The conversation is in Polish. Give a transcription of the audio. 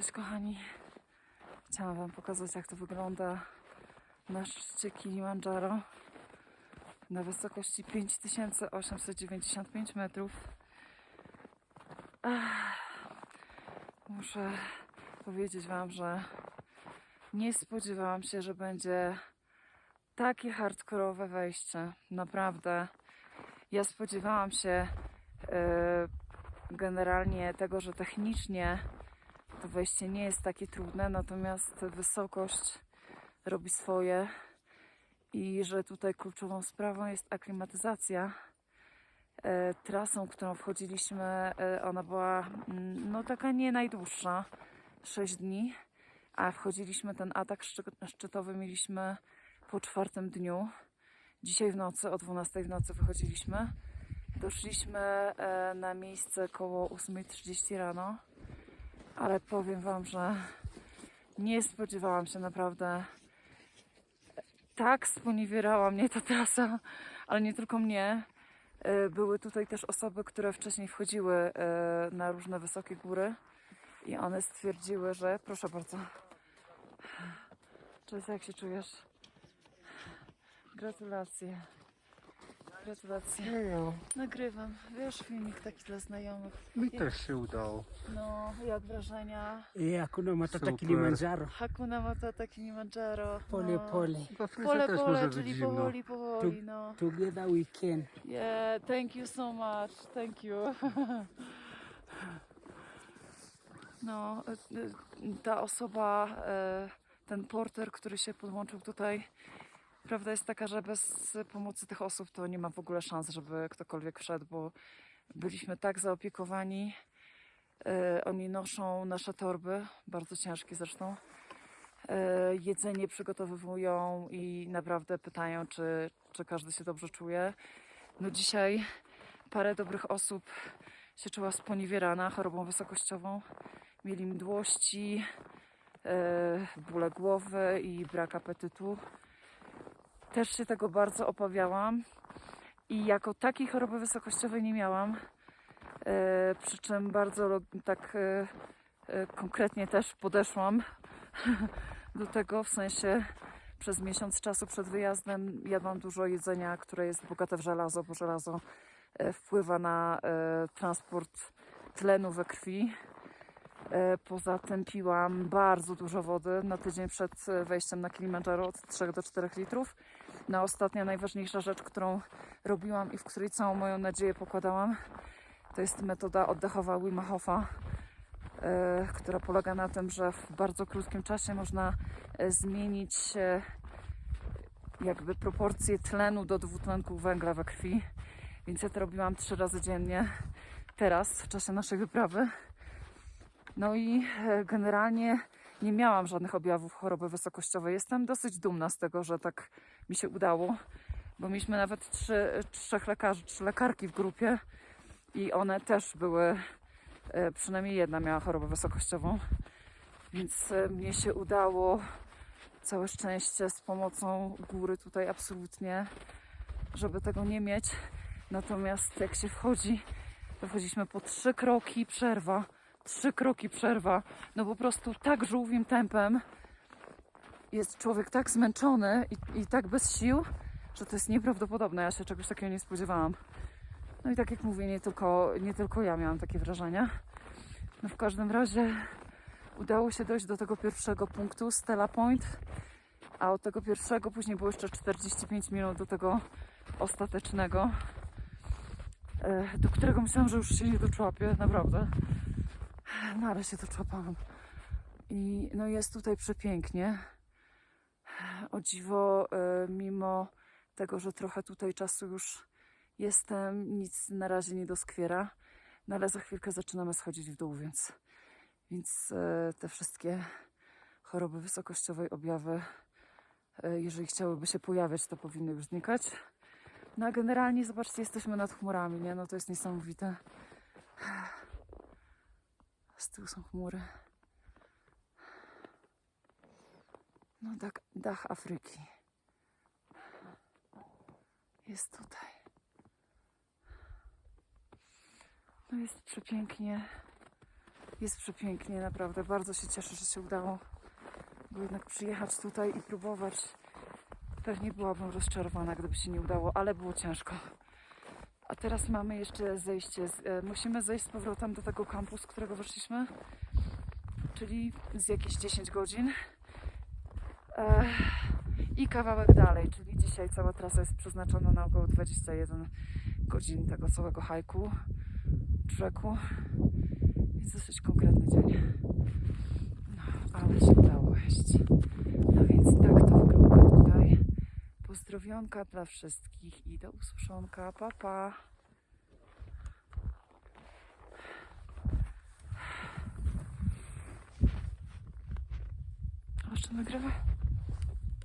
Cześć kochani. Chciałam Wam pokazać jak to wygląda na szczycie Kilimandżaro na wysokości 5895 metrów. Ach, muszę powiedzieć Wam, że nie spodziewałam się, że będzie takie hardkorowe wejście. Naprawdę. Ja spodziewałam się e, generalnie tego, że technicznie to wejście nie jest takie trudne, natomiast wysokość robi swoje i że tutaj kluczową sprawą jest aklimatyzacja. E, trasą, którą wchodziliśmy, e, ona była mm, no taka nie najdłuższa, 6 dni, a wchodziliśmy ten atak szczy- szczytowy mieliśmy po czwartym dniu. Dzisiaj w nocy, o 12 w nocy wychodziliśmy. Doszliśmy e, na miejsce koło 8.30 rano, ale powiem Wam, że nie spodziewałam się naprawdę. Tak sponiewierała mnie ta trasa, ale nie tylko mnie. E, Były tutaj też osoby, które wcześniej wchodziły e, na różne wysokie góry i one stwierdziły, że proszę bardzo. Cześć, jak się czujesz? Gratulacje. Gratulacje. Hejo, Nagrywam, wiesz, filmik taki dla znajomych. mi też się udało. No, jak wrażenia? Eh, hakuna matata Super. Kilimanjaro. Hakuna Matata Kilimandżaro. Pole, no. pole. W Afryce Pole, też pole, być czyli zimno. powoli, powoli, no. Together we can. Yeah, thank you so much, thank you. No, y, y, ta osoba, y, ten porter, który się podłączył tutaj, prawda jest taka, że bez pomocy tych osób to nie ma w ogóle szans, żeby ktokolwiek wszedł, bo byliśmy tak zaopiekowani. Y, Oni noszą nasze torby, bardzo ciężkie zresztą. Y, Jedzenie przygotowywują i naprawdę pytają, czy, czy każdy się dobrze czuje. No dzisiaj parę dobrych osób się czuła sponiewierana chorobą wysokościową. Mieli mdłości, e, bóle głowy i brak apetytu. Też się tego bardzo obawiałam i jako takiej choroby wysokościowej nie miałam. E, przy czym bardzo tak e, e, konkretnie też podeszłam do tego, w sensie przez miesiąc czasu przed wyjazdem jadłam dużo jedzenia, które jest bogate w żelazo, bo żelazo e, wpływa na e, transport tlenu we krwi. E, Poza tym piłam bardzo dużo wody na tydzień przed wejściem na Kilimandżaro od 3 do 4 litrów. Na ostatnia, najważniejsza rzecz, którą robiłam i w której całą moją nadzieję pokładałam, to jest metoda oddechowa Wima Hofa, e, która polega na tym, że w bardzo krótkim czasie można e, zmienić jakby proporcje tlenu do dwutlenku węgla we krwi. Więc ja to robiłam trzy razy dziennie teraz, w czasie naszej wyprawy. No i e, generalnie nie miałam żadnych objawów choroby wysokościowej. Jestem dosyć dumna z tego, że tak mi się udało, bo mieliśmy nawet trzy, trzech lekarzy, trzy lekarki w grupie i one też były, e, przynajmniej jedna miała chorobę wysokościową, więc e, mnie się udało całe szczęście z pomocą góry tutaj absolutnie, żeby tego nie mieć. Natomiast jak się wchodzi, wchodziliśmy po trzy kroki przerwa. Trzy kroki przerwa. No po prostu tak żółwim tempem jest człowiek tak zmęczony i, i tak bez sił, że to jest nieprawdopodobne. Ja się czegoś takiego nie spodziewałam. No i tak jak mówię, nie tylko, nie tylko ja miałam takie wrażenia. No w każdym razie udało się dojść do tego pierwszego punktu, Stella Point. A od tego pierwszego później było jeszcze 45 minut do tego ostatecznego, e, do którego myślałam, że już się nie doczłapię, naprawdę. Ale się doczłapałam. I no jest tutaj przepięknie. O dziwo, e, mimo tego, że trochę tutaj czasu już jestem, nic na razie nie doskwiera. No ale za chwilkę zaczynamy schodzić w dół, więc, więc e, te wszystkie choroby wysokościowej objawy E, jeżeli chciałyby się pojawiać, to powinny już znikać. No a generalnie zobaczcie, jesteśmy nad chmurami, nie? No to jest niesamowite. Z tyłu są chmury. No tak, dach Afryki. Jest tutaj. No jest przepięknie. Jest przepięknie, naprawdę. Bardzo się cieszę, że się udało. Bo jednak przyjechać tutaj i próbować. Pewnie byłabym rozczarowana, gdyby się nie udało, ale było ciężko. A teraz mamy jeszcze zejście. Z, e, musimy zejść z powrotem do tego kampu, z którego wyszliśmy. Czyli z jakieś 10 godzin. E, I kawałek dalej, czyli dzisiaj cała trasa jest przeznaczona na około 21 godzin tego całego hajku, trzeku. Więc dosyć konkretny dzień. No, ale się udało jeść. No więc tak to wygląda tutaj. Pozdrowionka dla wszystkich i do usłyszonka. Pa, pa. Jeszcze nagrywa?